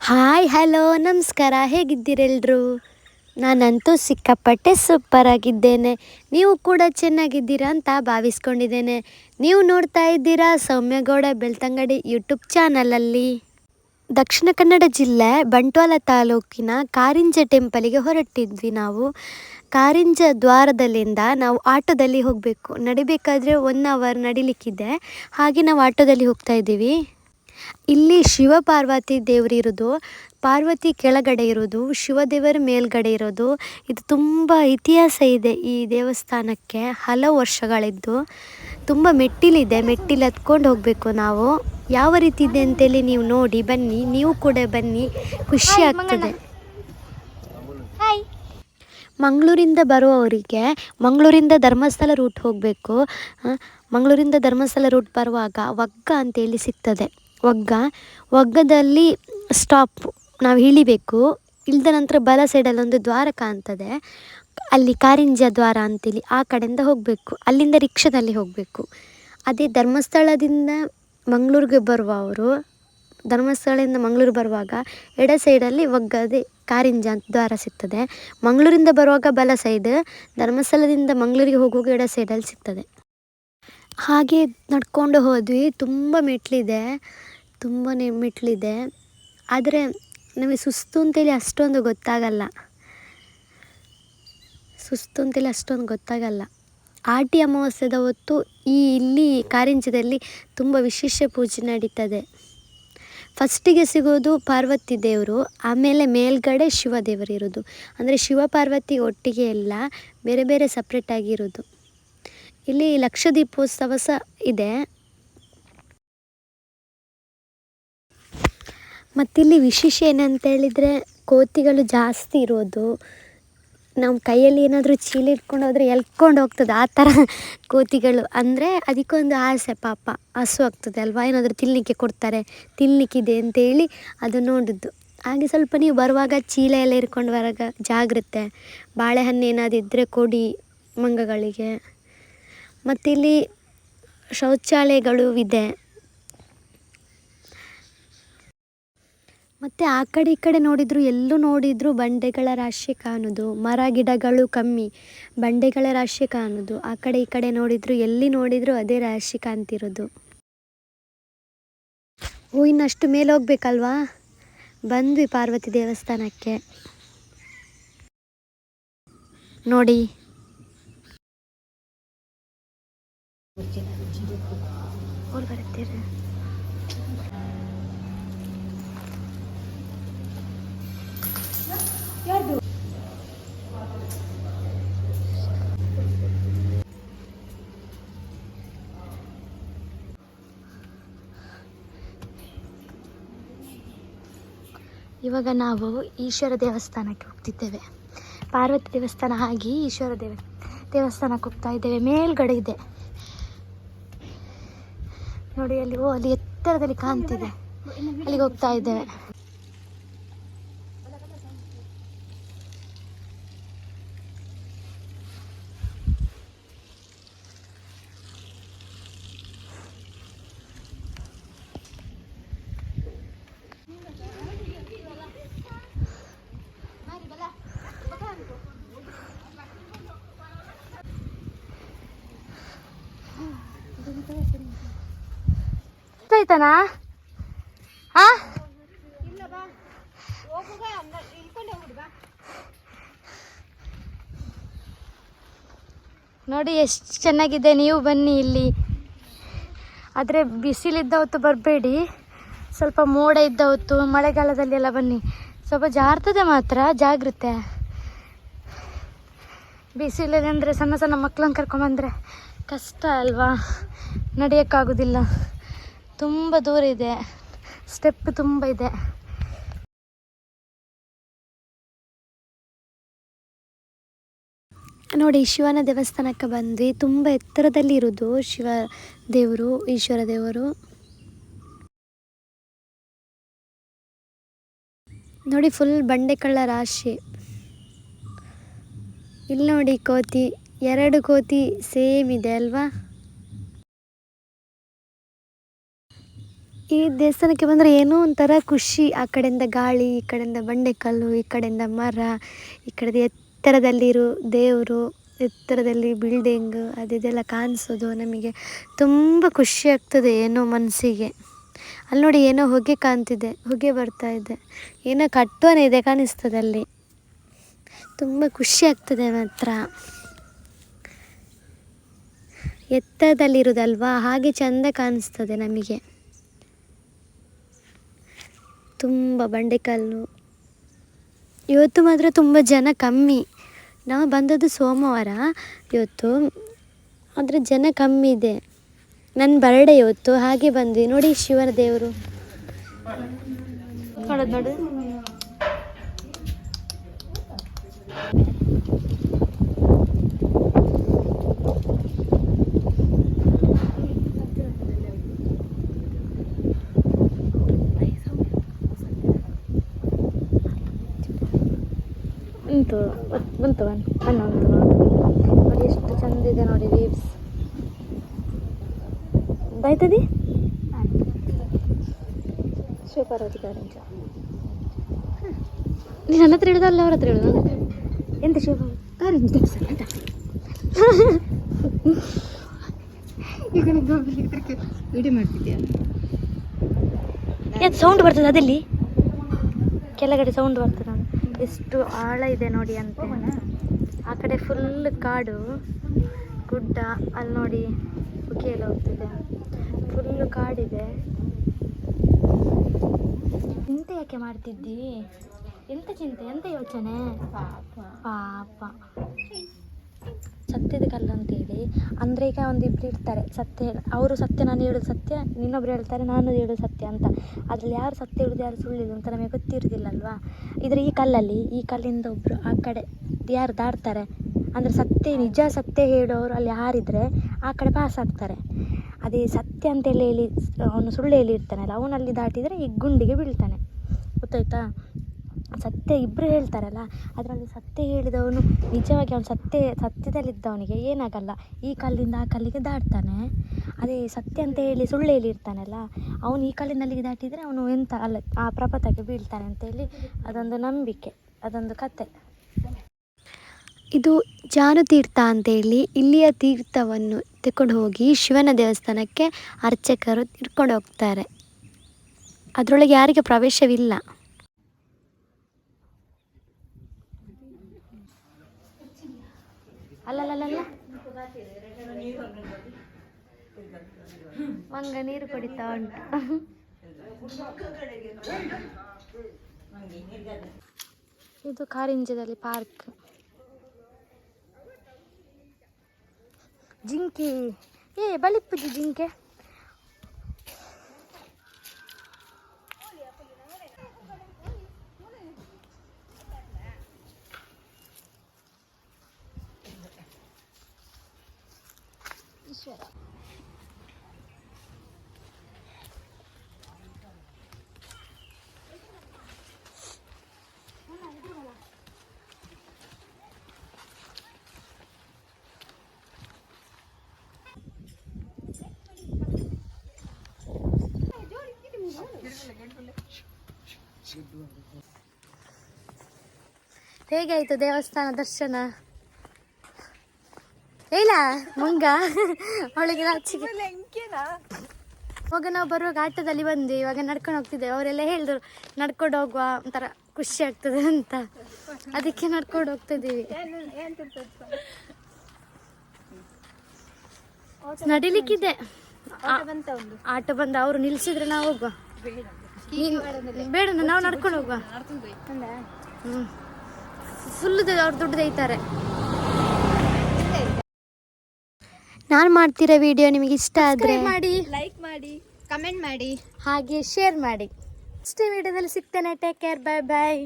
Hi, hello, ನಮಸ್ಕಾರ. ಹೇಗಿದ್ದೀರೆಲ್ರು ನಾನಂತೂ ಸಿಕ್ಕಾಪಟ್ಟೆ ಸೂಪರ್ ಆಗಿದ್ದೇನೆ. ನೀವು ಕೂಡ ಚೆನ್ನಾಗಿದ್ದೀರಾ ಅಂತ ಭಾವಿಸ್ಕೊಂಡಿದ್ದೇನೆ. ನೀವು ನೋಡ್ತಾ ಇದ್ದೀರಾ ಸೌಮ್ಯಗೌಡ ಬೆಳ್ತಂಗಡಿ ಯೂಟ್ಯೂಬ್ ಚಾನಲಲ್ಲಿ ದಕ್ಷಿಣ ಕನ್ನಡ ಜಿಲ್ಲೆ ಬಂಟ್ವಾಳ ತಾಲೂಕಿನ ಕಾರಿಂಜ ಟೆಂಪಲಿಗೆ ಹೊರಟಿದ್ವಿ ನಾವು. ಕಾರಿಂಜ ದ್ವಾರದಲ್ಲಿಂದ ನಾವು ಆಟೋದಲ್ಲಿ ಹೋಗಬೇಕು. ನಡಿಬೇಕಾದ್ರೆ ಒನ್ ಅವರ್ ನಡಿಲಿಕ್ಕಿದೆ. ಹಾಗೆ ನಾವು ಆಟೋದಲ್ಲಿ ಹೋಗ್ತಾ ಇದ್ದೀವಿ. ಇಲ್ಲಿ ಶಿವ ಪಾರ್ವತಿ ದೇವರು ಇರೋದು ಪಾರ್ವತಿ ಕೆಳಗಡೆ ಇರೋದು ಶಿವದೇವರ ಮೇಲ್ಗಡೆ ಇರೋದು. ಇದು ತುಂಬ ಇತಿಹಾಸ ಇದೆ ಈ ದೇವಸ್ಥಾನಕ್ಕೆ ಹಲವು ವರ್ಷಗಳಿದ್ದು. ತುಂಬ ಮೆಟ್ಟಿಲಿದೆ ಮೆಟ್ಟಿಲು ಹತ್ಕೊಂಡು ಹೋಗಬೇಕು ನಾವು. ಯಾವ ರೀತಿ ಇದೆ ಅಂತೇಳಿ ನೀವು ನೋಡಿ ಬನ್ನಿ ನೀವು ಕೂಡ ಬನ್ನಿ. ಖುಷಿ ಆಗ್ತದೆ. ಮಂಗಳೂರಿಂದ ಬರುವವರಿಗೆ ಮಂಗಳೂರಿಂದ ಧರ್ಮಸ್ಥಳ ರೂಟ್ ಹೋಗಬೇಕು. ಮಂಗಳೂರಿಂದ ಧರ್ಮಸ್ಥಳ ರೂಟ್ ಬರುವಾಗ ವಗ್ಗ ಅಂತೇಳಿ ಸಿಗ್ತದೆ. ವಗ್ಗ ಒಗ್ಗದಲ್ಲಿ ಸ್ಟಾಪ್ ನಾವು ಇಳಿಬೇಕು. ಇಳಿದ ನಂತರ ಬಲ ಸೈಡಲ್ಲಿ ಒಂದು ದ್ವಾರ ಕಾಣ್ತದೆ. ಅಲ್ಲಿ ಕಾರಿಂಜ ದ್ವಾರ ಅಂತೇಳಿ ಆ ಕಡೆಯಿಂದ ಹೋಗಬೇಕು. ಅಲ್ಲಿಂದ ರಿಕ್ಷಾದಲ್ಲಿ ಹೋಗಬೇಕು. ಅದೇ ಧರ್ಮಸ್ಥಳದಿಂದ ಮಂಗಳೂರಿಗೆ ಬರುವವರು ಧರ್ಮಸ್ಥಳದಿಂದ ಮಂಗಳೂರು ಬರುವಾಗ ಎಡ ಸೈಡಲ್ಲಿ ಒಗ್ಗದೆ ಕಾರಿಂಜ ಅಂತ ದ್ವಾರ ಸಿಗ್ತದೆ. ಮಂಗಳೂರಿಂದ ಬರುವಾಗ ಬಲ ಸೈಡ್ ಧರ್ಮಸ್ಥಳದಿಂದ ಮಂಗಳೂರಿಗೆ ಹೋಗುವಾಗ ಎಡ ಸೈಡಲ್ಲಿ ಸಿಗ್ತದೆ. ಹಾಗೆ ನಡ್ಕೊಂಡು ಹೋದ್ವಿ. ತುಂಬ ಮೆಟ್ಲಿದೆ. ತುಂಬಾ ಮೆಟ್ಲಿದೆ. ಆದರೆ ನಮಗೆ ಸುಸ್ತು ಅಂತೇಳಿ ಅಷ್ಟೊಂದು ಗೊತ್ತಾಗಲ್ಲ. ಸುಸ್ತು ಅಂತೇಳಿ ಅಷ್ಟೊಂದು ಗೊತ್ತಾಗಲ್ಲ. ಆಟಿ ಅಮಾವಾಸ್ಯದ ಹೊತ್ತು ಈ ಇಲ್ಲಿ ಕಾರಿಂಜದಲ್ಲಿ ತುಂಬ ವಿಶೇಷ ಪೂಜೆ ನಡೀತದೆ. ಫಸ್ಟಿಗೆ ಸಿಗೋದು ಪಾರ್ವತಿ ದೇವರು, ಆಮೇಲೆ ಮೇಲ್ಗಡೆ ಶಿವ ದೇವರು ಇರೋದು. ಅಂದರೆ ಶಿವ ಪಾರ್ವತಿ ಒಟ್ಟಿಗೆ ಎಲ್ಲ ಬೇರೆ ಬೇರೆ ಸಪ್ರೇಟಾಗಿ ಆಗಿರೋದು ಇಲ್ಲಿ ಲಕ್ಷ ದೀಪೋತ್ಸವ ಸಹ ಇದೆ. ಮತ್ತಿಲ್ಲಿ ವಿಶೇಷ ಏನಂತ ಹೇಳಿದರೆ ಕೋತಿಗಳು ಜಾಸ್ತಿ ಇರೋದು. ನಮ್ಮ ಕೈಯಲ್ಲಿ ಏನಾದರೂ ಚೀಲ ಇಟ್ಕೊಂಡು ಹೋದರೆ ಎಲ್ಕೊಂಡು ಹೋಗ್ತದೆ. ಆ ಥರ ಕೋತಿಗಳು. ಅಂದರೆ ಅದಕ್ಕೊಂದು ಆಸೆ ಪಾಪ. ಹಸು ಆಗ್ತದೆ ಅಲ್ವಾ? ಏನಾದರೂ ತಿನ್ನಲಿಕ್ಕೆ ಕೊಡ್ತಾರೆ. ತಿನ್ನಲಿಕ್ಕಿದೆ ಅಂತೇಳಿ ಅದು ನೋಡಿದ್ದು ಹಾಗೆ ಸ್ವಲ್ಪ ನೀವು ಬರುವಾಗ ಚೀಲ ಎಲ್ಲ ಹಿಡ್ಕೊಂಡು ಬರುವಾಗ ಜಾಗ್ರತೆ. ಬಾಳೆಹಣ್ಣು ಏನಾದರೂ ಇದ್ದರೆ ಕೊಡಿ ಮಂಗಗಳಿಗೆ. ಮತ್ತಿಲ್ಲಿ ಶೌಚಾಲಯಗಳು ಇದೆ. ಮತ್ತು ಆ ಕಡೆ ಈ ಕಡೆ ನೋಡಿದರೂ, ಎಲ್ಲೂ ನೋಡಿದರೂ ಬಂಡೆಗಳ ರಾಶಿ ಕಾಣೋದು. ಮರ, ಗಿಡಗಳು ಕಮ್ಮಿ, ಬಂಡೆಗಳ ರಾಶಿ ಕಾಣೋದು. ಆ ಕಡೆ ಈ ಕಡೆ ನೋಡಿದರೂ, ಎಲ್ಲಿ ನೋಡಿದರೂ ಅದೇ ರಾಶಿ ಕಾಣ್ತಿರೋದು. ಓ ಇನ್ನಷ್ಟು ಮೇಲೆ ಹೋಗ್ಬೇಕಲ್ವಾ? ಬಂದ್ವಿ ಪಾರ್ವತಿ ದೇವಸ್ಥಾನಕ್ಕೆ. ನೋಡಿ. ಇವಾಗ ನಾವು ಈಶ್ವರ ದೇವಸ್ಥಾನಕ್ಕೆ ಹೋಗ್ತಿದ್ದೇವೆ. ಪಾರ್ವತಿ ದೇವಸ್ಥಾನ ಆಗಿ ಈಶ್ವರ ದೇವ, ದೇವಸ್ಥಾನಕ್ಕೆ ಹೋಗ್ತಾ ಇದ್ದೇವೆ. ಮೇಲ್ಗಡೆ ಇದೆ. ನೋಡಿ ಅಲ್ಲಿ, ಓ, ಅಲ್ಲಿ ಎತ್ತರದಲ್ಲಿ ಕಾಣ್ತಿದೆ. ಅಲ್ಲಿಗೆ ಹೋಗ್ತಾ ಇದ್ದೇವೆ. ಆಯ್ತಾನಾ ಹಾ ನೋಡಿ ಎಷ್ಟು ಚೆನ್ನಾಗಿದೆ ನೀವು ಬನ್ನಿ ಇಲ್ಲಿ. ಆದರೆ ಬಿಸಿಲಿದ್ದ ಹೊತ್ತು ಬರಬೇಡಿ. ಸ್ವಲ್ಪ ಮೋಡ ಇದ್ದ ಹೊತ್ತು ಮಳೆಗಾಲದಲ್ಲಿ ಎಲ್ಲ ಬನ್ನಿ. ಸ್ವಲ್ಪ ಜಾರ್ತದೆ ಮಾತ್ರ ಜಾಗ್ರತೆ. ಬಿಸಿಲಿದೆ ಅಂದರೆ ಸಣ್ಣ ಸಣ್ಣ ಮಕ್ಕಳನ್ನು ಕರ್ಕೊಂಬಂದರೆ ಕಷ್ಟ ಅಲ್ವಾ? ನಡೆಯೋಕ್ಕಾಗೋದಿಲ್ಲ. ತುಂಬ ದೂರ ಇದೆ. ಸ್ಟೆಪ್ ತುಂಬ ಇದೆ. ನೋಡಿ, ಶಿವನ ದೇವಸ್ಥಾನಕ್ಕೆ ಬಂದ್ವಿ. ತುಂಬ ಎತ್ತರದಲ್ಲಿ ಇರೋದು ಶಿವ ದೇವರು, ಈಶ್ವರ ದೇವರು. ನೋಡಿ ಫುಲ್ ಬಂಡೆಕಳ್ಳ ರಾಶಿ. ಇಲ್ಲಿ ನೋಡಿ ಕೋತಿ. ಎರಡು ಕೋತಿ ಸೇಮ್ ಇದೆ ಅಲ್ವಾ? ಈ ದೇವಸ್ಥಾನಕ್ಕೆ ಬಂದರೆ ಏನೋ ಒಂಥರ ಖುಷಿ. ಆ ಕಡೆಯಿಂದ ಗಾಳಿ, ಈ ಕಡೆಯಿಂದ ಬಂಡೆಕಲ್ಲು, ಈ ಕಡೆಯಿಂದ ಮರ, ಈ ಕಡೆದ ಎತ್ತರದಲ್ಲಿರೋ ದೇವರು, ಎತ್ತರದಲ್ಲಿ ಬಿಲ್ಡಿಂಗ್ ಅದಿದೆಲ್ಲ ಕಾಣಿಸೋದು ನಮಗೆ ತುಂಬ ಖುಷಿ ಆಗ್ತದೆ ಏನೋ ಮನಸ್ಸಿಗೆ. ಅಲ್ಲಿ ನೋಡಿ ಏನೋ ಹೊಗೆ ಕಾಣ್ತಿದೆ, ಹೊಗೆ ಬರ್ತಾ ಇದೆ. ಏನೋ ಕಟ್ಟುವನೇ ಇದೆ ಕಾಣಿಸ್ತದೆ ಅಲ್ಲಿ. ತುಂಬ ಖುಷಿ ಆಗ್ತದೆ ಮಾತ್ರ. ಎತ್ತರದಲ್ಲಿರೋದಲ್ವಾ ಹಾಗೆ ಚೆಂದ ಕಾಣಿಸ್ತದೆ ನಮಗೆ. ತುಂಬ ಬಂಡೆಕಲ್ಲು. ಇವತ್ತು ಮಾತ್ರ ತುಂಬ ಜನ ಕಮ್ಮಿ. ನಾವು ಬಂದದ್ದು ಸೋಮವಾರ ಇವತ್ತು. ಆದರೆ ಜನ ಕಮ್ಮಿ ಇದೆ. ನನ್ನ ಬರ್ಡೇ ಇವತ್ತು, ಹಾಗೆ ಬಂದ್ವಿ. ನೋಡಿ ಶಿವನ ದೇವರು. ಬಂತು ಬನ್ ಬಣ್ಣ ಉಂಟು ನೋಡಿ. ಎಷ್ಟು ಚಂದ ಇದೆ ನೋಡಿ ವೀವ್ಸ್ ಆಯ್ತದಿ? ಸೂಪರ್ ಕಾರಂಜ. ನೀನು ನನ್ನ ಹತ್ರ ಹೇಳುದು ಅಲ್ಲ ಅವ್ರ ಹತ್ರ ಹೇಳುದು? ಎಂತ ಶಿವ ಕಾರಂಜ ಈಗ ವಿಡಿಯೋ ಮಾಡ್ತಿದ್ಯಾ? ಸೌಂಡ್ ಬರ್ತದೆ ಅದಲ್ಲಿ? ಕೆಳಗಡೆ ಸೌಂಡ್ ಬರ್ತದೆ. ಎಷ್ಟು ಆಳ ಇದೆ ನೋಡಿ ಅಂತ. ಆ ಕಡೆ ಫುಲ್ ಕಾಡು, ಗುಡ್ಡ ಅಲ್ಲಿ ನೋಡಿ ಎಲ್ಲ ಹೋಗ್ತಿದೆ. ಫುಲ್ ಕಾಡಿದೆ. ಚಿಂತೆ ಯಾಕೆ ಮಾಡ್ತಿದ್ದಿ? ಎಂತ ಚಿಂತೆ, ಎಂತ ಯೋಚನೆ? ಪಾಪ. ಸತ್ಯದ ಕಲ್ಲು ಅಂತೇಳಿ ಅಂದರೆ ಈಗ ಒಂದಿಬ್ರು ಇರ್ತಾರೆ, ಸತ್ಯ ಅವರು ಸತ್ಯ, ನಾನು ಹೇಳೋದು ಸತ್ಯ, ಇನ್ನೊಬ್ರು ಹೇಳ್ತಾರೆ, ನಾನು ಹೇಳೋದು ಸತ್ಯ ಅಂತ. ಅದ್ರಲ್ಲಿ ಯಾರು ಸತ್ಯ ಹೇಳೋದು, ಯಾರು ಸುಳ್ಳಿಲ್ಲ ಅಂತ ನಮಗೆ ಗೊತ್ತಿರೋದಿಲ್ಲಲ್ವಾ? ಇದ್ರೆ ಈ ಕಲ್ಲಲ್ಲಿ, ಈ ಕಲ್ಲಿಂದ ಒಬ್ಬರು ಆ ಕಡೆ ಯಾರು ದಾಡ್ತಾರೆ ಅಂದರೆ ಸತ್ಯ, ನಿಜ ಸತ್ಯ ಹೇಳೋರು ಅಲ್ಲಿ ಯಾರಿದ್ರೆ ಆ ಕಡೆ ಪಾಸ್ ಆಗ್ತಾರೆ. ಅದೇ ಸತ್ಯ ಅಂತೇಳಿ ಹೇಳಿ ಅವನು ಸುಳ್ಳು ಹೇಳಿರ್ತಾನಲ್ಲ ಅವನಲ್ಲಿ ದಾಟಿದರೆ ಈ ಗುಂಡಿಗೆ ಬೀಳ್ತಾನೆ. ಗೊತ್ತಾಯ್ತಾ? ಸತ್ಯ ಇಬ್ಬರು ಹೇಳ್ತಾರಲ್ಲ, ಅದರಲ್ಲಿ ಸತ್ಯ ಹೇಳಿದವನು ನಿಜವಾಗಿ ಅವನು ಸತ್ಯ, ಸತ್ಯದಲ್ಲಿದ್ದವನಿಗೆ ಏನಾಗಲ್ಲ. ಈ ಕಲ್ಲಿಂದ ಆ ಕಲ್ಲಿಗೆ ದಾಟ್ತಾನೆ. ಅದೇ ಸತ್ಯ ಅಂತ ಹೇಳಿ ಸುಳ್ಳು ಹೇಳಿರ್ತಾನಲ್ಲ, ಅವನು ಈ ಕಲ್ಲಿಂದ ಅಲ್ಲಿಗೆ ದಾಟಿದರೆ ಅವನು ಎಂತ ಅಲ್ಲ, ಆ ಪ್ರಪಾತಕ್ಕೆ ಬೀಳ್ತಾನೆ ಅಂತೇಳಿ ಅದೊಂದು ನಂಬಿಕೆ, ಅದೊಂದು ಕತೆ. ಇದು ಜಾನುತೀರ್ಥ ಅಂತೇಳಿ ಇಲ್ಲಿಯ ತೀರ್ಥವನ್ನು ತೆಕೊಂಡು ಹೋಗಿ ಶಿವನ ದೇವಸ್ಥಾನಕ್ಕೆ ಅರ್ಚಕರು ತಿರ್ಕೊಂಡು ಹೋಗ್ತಾರೆ. ಅದರೊಳಗೆ ಯಾರಿಗೆ ಪ್ರವೇಶವಿಲ್ಲ. ಅಲ್ಲಲ್ಲಲ್ಲ ಮಂಗ ನೀರು ಕುಡಿತಾ ಉಂಟು. ಇದು ಕಾರಿಂಜದಲ್ಲಿ ಪಾರ್ಕ್. ಜಿಂಕೆ. ಏ ಬಲಿಪ್ಪುಜಿ ಜಿಂಕೆ. ಹೇಗಾಯಿತು ದೇವಸ್ಥಾನ ದರ್ಶನ ಇಲ್ಲ ಮಂಗ. ಅವಳಿಗೆ ಇವಾಗ ನಾವು ಬರುವಾಗ ಆಟೋದಲ್ಲಿ ಬಂದ್ವಿ. ಇವಾಗ ನಡ್ಕೊಂಡು ಹೋಗ್ತಿದ್ದೇವೆ. ಅವರೆಲ್ಲ ಹೇಳಿದ್ರು ನಡ್ಕೊಂಡು ಹೋಗುವ ಒಂಥರ ಖುಷಿ ಆಗ್ತದೆ ಅಂತ. ಅದಕ್ಕೆ ನಡ್ಕೊಂಡು ಹೋಗ್ತಿದ್ದೀವಿ. ನಡಿಲಿಕ್ಕಿದೆ. ಆಟ ಬಂದ ಅವರು ನಿಲ್ಸಿದ್ರೆ ನಾವು ಹೋಗುವ. ಬೇಡ. ನಾವು ನಡ್ಕೊಂಡು ಹೋಗುವ. ಹ್ಮ್. ಫುಲ್ ಅವ್ರು ದುಡ್ಡು ತೆಗಿತಾರೆ ನಾನು ಮಾಡ್ತಿರೋ ವಿಡಿಯೋ ನಿಮಗೆ ಇಷ್ಟ ಆದರೆ ಮಾಡಿ. ಲೈಕ್ ಮಾಡಿ ಕಮೆಂಟ್ ಮಾಡಿ. ಹಾಗೆ ಶೇರ್ ಮಾಡಿ. ಇಷ್ಟೇ ವಿಡಿಯೋದಲ್ಲಿ ಸಿಗ್ತೇನೆ. ಟೇಕ್ ಕೇರ್ ಬಾಯ್ ಬಾಯ್